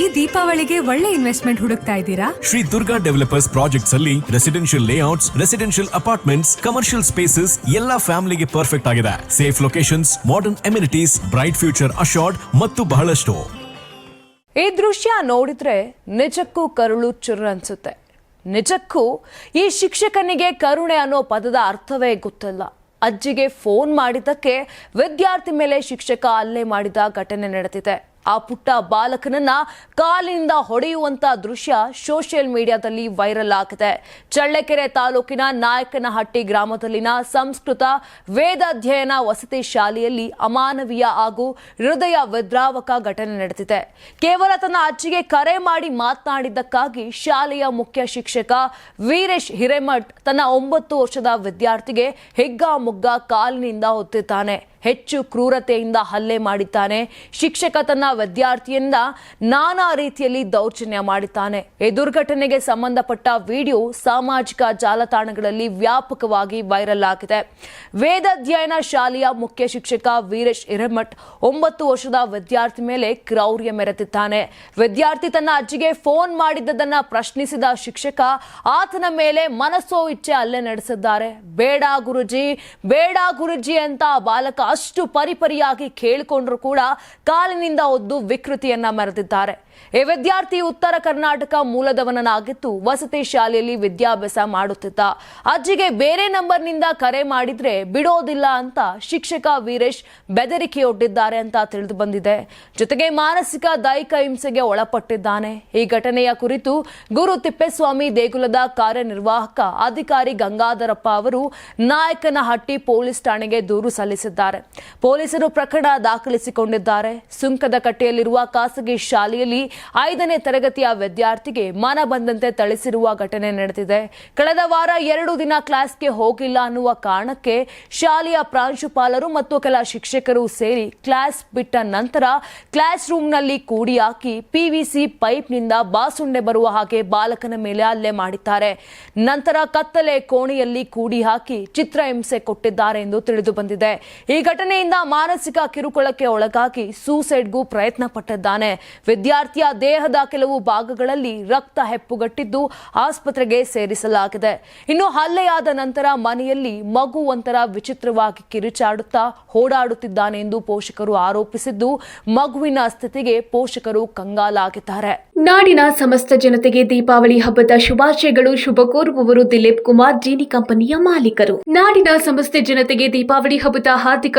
ಈ ದೀಪಾವಳಿಗೆ ಒಳ್ಳೆ ಇನ್ವೆಸ್ಟ್ಮೆಂಟ್ ಹುಡುಕ್ತಾ ಇದ್ದೀರಾ? ಶ್ರೀ ದುರ್ಗಾ ಡೆವಲಪರ್ಸ್ ಪ್ರಾಜೆಕ್ಟ್ಸ್ ಅಲ್ಲಿ residential layouts residential apartments commercial spaces ಎಲ್ಲಾ ಫ್ಯಾಮಿಲಿಗೆ ಪರ್ಫೆಕ್ಟ್ ಆಗಿದೆ. Safe locations modern amenities bright future assured ಮತ್ತು ಬಹಳಷ್ಟು. ಈ ದೃಶ್ಯ ನೋಡಿದ್ರೆ ನಿಜಕ್ಕೂ ಕರುಳು ಚುರು ಅನ್ಸುತ್ತೆ. ನಿಜಕ್ಕೂ ಈ ಶಿಕ್ಷಕನಿಗೆ ಕರುಣೆ ಅನ್ನೋ ಪದದ ಅರ್ಥವೇ ಗೊತ್ತಿಲ್ಲ. ಅಜ್ಜಿಗೆ ಫೋನ್ ಮಾಡಿದ್ದಕ್ಕೆ ವಿದ್ಯಾರ್ಥಿ ಮೇಲೆ ಶಿಕ್ಷಕ ಅಲ್ಲೇ ಮಾಡಿದ ಘಟನೆ ನಡೆದಿದೆ. ಆ ಪುಟ್ಟ ಬಾಲಕನನ್ನ ಕಾಲಿನಿಂದ ಹೊಡೆಯುವಂತ ದೃಶ್ಯ ಸೋಷಿಯಲ್ ಮೀಡಿಯಾದಲ್ಲಿ ವೈರಲ್ ಆಗಿದೆ. ಚಳ್ಳಕೆರೆ ತಾಲೂಕಿನ ನಾಯಕನಹಟ್ಟಿ ಗ್ರಾಮದಲ್ಲಿನ ಸಂಸ್ಕೃತ ವೇದಾಧ್ಯಯನ ವಸತಿ ಶಾಲೆಯಲ್ಲಿ ಅಮಾನವೀಯ ಹಾಗೂ ಹೃದಯ ವಿದ್ರಾವಕ ಘಟನೆ ನಡೆದಿದೆ. ಕೇವಲ ತನ್ನ ಅಜ್ಜಿಗೆ ಕರೆ ಮಾಡಿ ಮಾತನಾಡಿದ್ದಕ್ಕಾಗಿ ಶಾಲೆಯ ಮುಖ್ಯ ಶಿಕ್ಷಕ ವೀರೇಶ್ ಹಿರೇಮಠ್ ತನ್ನ ಒಂಬತ್ತು ವರ್ಷದ ವಿದ್ಯಾರ್ಥಿಗೆ ಹಿಗ್ಗಾಮುಗ್ಗ ಕಾಲಿನಿಂದ ಒತ್ತಿದ್ದಾನೆ ಹೆಚ್ಚು ಕ್ರೂರತೆಯಿಂದ ಹಲ್ಲೆ ಮಾಡಿದ್ದಾನೆ. ಶಿಕ್ಷಕ ತನ್ನ ವಿದ್ಯಾರ್ಥಿಯಿಂದ ನಾನಾ ರೀತಿಯಲ್ಲಿ ದೌರ್ಜನ್ಯ ಮಾಡಿದ್ದಾನೆ. ಈ ದುರ್ಘಟನೆಗೆ ಸಂಬಂಧಪಟ್ಟ ವಿಡಿಯೋ ಸಾಮಾಜಿಕ ಜಾಲತಾಣಗಳಲ್ಲಿ ವ್ಯಾಪಕವಾಗಿ ವೈರಲ್ ಆಗಿದೆ. ವೇದಾಧ್ಯಯನ ಶಾಲೆಯ ಮುಖ್ಯ ಶಿಕ್ಷಕ ವೀರೇಶ್ ಹಿರೇಮಠ್ ಒಂಬತ್ತು ವರ್ಷದ ವಿದ್ಯಾರ್ಥಿ ಮೇಲೆ ಕ್ರೌರ್ಯ ಮೆರೆದಿದ್ದಾನೆ. ವಿದ್ಯಾರ್ಥಿ ತನ್ನ ಅಜ್ಜಿಗೆ ಫೋನ್ ಮಾಡಿದ್ದನ್ನ ಪ್ರಶ್ನಿಸಿದ ಶಿಕ್ಷಕ, ಆತನ ಮೇಲೆ ಮನಸ್ಸೋ ಇಚ್ಛೆ ಹಲ್ಲೆ ನಡೆಸಿದ್ದಾರೆ. ಬೇಡ ಗುರುಜಿ ಬೇಡ ಗುರುಜಿ ಅಂತ ಬಾಲಕ ಅಷ್ಟು ಪರಿಪರಿಯಾಗಿ ಕೇಳಿಕೊಂಡ್ರು ಕೂಡ ಕಾಲಿನಿಂದ ಒದ್ದು ವಿಕೃತಿಯನ್ನ ಮರೆದಿದ್ದಾರೆ ಈ ವಿದ್ಯಾರ್ಥಿ ಉತ್ತರ ಕರ್ನಾಟಕ ಮೂಲದವನಾಗಿದ್ದು ವಸತಿ ಶಾಲೆಯಲ್ಲಿ ವಿದ್ಯಾಭ್ಯಾಸ ಮಾಡುತ್ತಿದ್ದ. ಅಜ್ಜಿಗೆ ಬೇರೆ ನಂಬರ್ನಿಂದ ಕರೆ ಮಾಡಿದ್ರೆ ಬಿಡೋದಿಲ್ಲ ಅಂತ ಶಿಕ್ಷಕ ವೀರೇಶ್ ಬೆದರಿಕೆಯೊಡ್ಡಿದ್ದಾರೆ ಅಂತ ತಿಳಿದು ಬಂದಿದೆ. ಜೊತೆಗೆ ಮಾನಸಿಕ ದೈಹಿಕ ಹಿಂಸೆಗೆ ಒಳಪಟ್ಟಿದ್ದಾನೆ. ಈ ಘಟನೆಯ ಕುರಿತು ಗುರು ತಿಪ್ಪೇಸ್ವಾಮಿ ದೇಗುಲದ ಕಾರ್ಯನಿರ್ವಾಹಕ ಅಧಿಕಾರಿ ಗಂಗಾಧರಪ್ಪ ಅವರು ನಾಯಕನಹಟ್ಟಿ ಪೊಲೀಸ್ ಠಾಣೆಗೆ ದೂರು ಸಲ್ಲಿಸಿದ್ದಾರೆ. ಪೊಲೀಸರು ಪ್ರಕರಣ ದಾಖಲಿಸಿಕೊಂಡಿದ್ದಾರೆ. ಸುಂಕದ ಕಟ್ಟೆಯಲ್ಲಿರುವ ಖಾಸಗಿ ಶಾಲೆಯಲ್ಲಿ ಐದನೇ ತರಗತಿಯ ವಿದ್ಯಾರ್ಥಿಗೆ ಮನ ಬಂದಂತೆ ಥಳಿಸಿರುವ ಘಟನೆ ನಡೆದಿದೆ. ಕಳೆದ ವಾರ ಎರಡು ದಿನ ಕ್ಲಾಸ್ಗೆ ಹೋಗಿಲ್ಲ ಅನ್ನುವ ಕಾರಣಕ್ಕೆ ಶಾಲೆಯ ಪ್ರಾಂಶುಪಾಲರು ಮತ್ತು ಕೆಲ ಶಿಕ್ಷಕರು ಸೇರಿ ಕ್ಲಾಸ್ ಬಿಟ್ಟ ನಂತರ ಕ್ಲಾಸ್ ರೂಮ್ನಲ್ಲಿ ಕೂಡಿ ಹಾಕಿ ಪಿವಿಸಿ ಪೈಪ್ನಿಂದ ಬಾಸುಂಡೆ ಬರುವ ಹಾಗೆ ಬಾಲಕನ ಮೇಲೆ ಹಲ್ಲೆ ಮಾಡಿದ್ದಾರೆ. ನಂತರ ಕತ್ತಲೆ ಕೋಣೆಯಲ್ಲಿ ಕೂಡಿ ಹಾಕಿ ಚಿತ್ರಹಿಂಸೆ ಕೊಟ್ಟಿದ್ದಾರೆ ಎಂದು ತಿಳಿದು ಬಂದಿದೆ. ಈ ಘಟನೆಯಿಂದ ಮಾನಸಿಕ ಕಿರುಕುಳಕ್ಕೆ ಒಳಗಾಗಿ ಸೂಸೈಡ್ಗೂ ಪ್ರಯತ್ನ ಪಟ್ಟಿದ್ದಾನೆ ವಿದ್ಯಾರ್ಥಿಯ ದೇಹದ ಕೆಲವು ಭಾಗಗಳಲ್ಲಿ ರಕ್ತ ಹೆಪ್ಪುಗಟ್ಟಿದ್ದು ಆಸ್ಪತ್ರೆಗೆ ಸೇರಿಸಲಾಗಿದೆ. ಇನ್ನು ಹಲ್ಲೆಯಾದ ನಂತರ ಮನೆಯಲ್ಲಿ ಮಗು ಒಂಥರ ವಿಚಿತ್ರವಾಗಿ ಕಿರುಚಾಡುತ್ತಾ ಓಡಾಡುತ್ತಿದ್ದಾನೆ ಎಂದು ಪೋಷಕರು ಆರೋಪಿಸಿದ್ದು, ಮಗುವಿನ ಸ್ಥಿತಿಗೆ ಪೋಷಕರು ಕಂಗಾಲಾಗಿದ್ದಾರೆ. ನಾಡಿನ ಸಮಸ್ತ ಜನತೆಗೆ ದೀಪಾವಳಿ ಹಬ್ಬದ ಶುಭಾಶಯಗಳು. ಶುಭ ಕೋರುವವರು ದಿಲೀಪ್ ಕುಮಾರ್, ಜೀನಿ ಕಂಪನಿಯ ಮಾಲೀಕರು. ನಾಡಿನ ಸಮಸ್ತ ಜನತೆಗೆ ದೀಪಾವಳಿ ಹಬ್ಬದ ಹಾರ್ದಿಕ